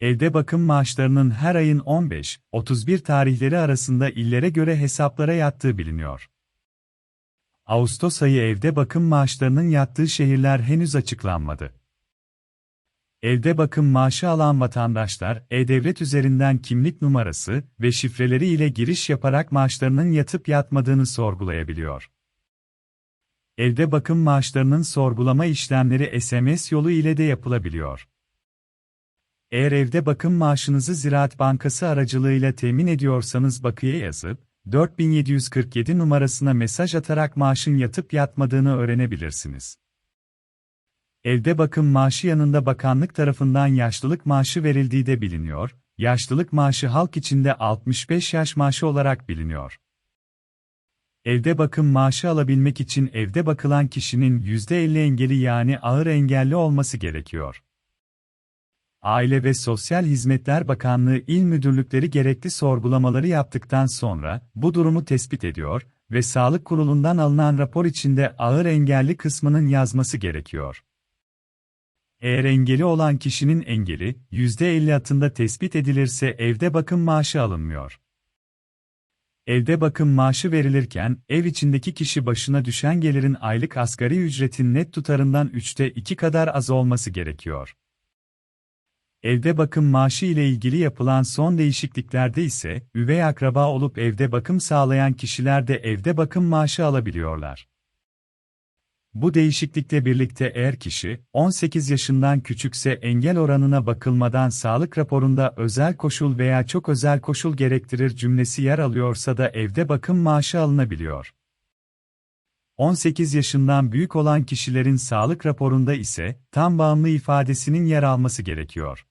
Evde bakım maaşlarının her ayın 15-31 tarihleri arasında illere göre hesaplara yattığı biliniyor. Ağustos ayı evde bakım maaşlarının yattığı şehirler henüz açıklanmadı. Evde bakım maaşı alan vatandaşlar, E-Devlet üzerinden kimlik numarası ve şifreleri ile giriş yaparak maaşlarının yatıp yatmadığını sorgulayabiliyor. Evde bakım maaşlarının sorgulama işlemleri SMS yolu ile de yapılabiliyor. Eğer evde bakım maaşınızı Ziraat Bankası aracılığıyla temin ediyorsanız bakiye yazıp, 4747 numarasına mesaj atarak maaşın yatıp yatmadığını öğrenebilirsiniz. Evde bakım maaşı yanında bakanlık tarafından yaşlılık maaşı verildiği de biliniyor, yaşlılık maaşı halk içinde 65 yaş maaşı olarak biliniyor. Evde bakım maaşı alabilmek için evde bakılan kişinin %50 engeli yani ağır engelli olması gerekiyor. Aile ve Sosyal Hizmetler Bakanlığı il müdürlükleri gerekli sorgulamaları yaptıktan sonra bu durumu tespit ediyor ve Sağlık Kurulu'ndan alınan rapor içinde ağır engelli kısmının yazması gerekiyor. Eğer engeli olan kişinin engeli %50 altında tespit edilirse evde bakım maaşı alınmıyor. Evde bakım maaşı verilirken, ev içindeki kişi başına düşen gelirin aylık asgari ücretin net tutarından 3'te 2 kadar az olması gerekiyor. Evde bakım maaşı ile ilgili yapılan son değişikliklerde ise, üvey akraba olup evde bakım sağlayan kişiler de evde bakım maaşı alabiliyorlar. Bu değişiklikle birlikte eğer kişi, 18 yaşından küçükse engel oranına bakılmadan sağlık raporunda özel koşul veya çok özel koşul gerektirir cümlesi yer alıyorsa da evde bakım maaşı alınabiliyor. 18 yaşından büyük olan kişilerin sağlık raporunda ise tam bağımlı ifadesinin yer alması gerekiyor.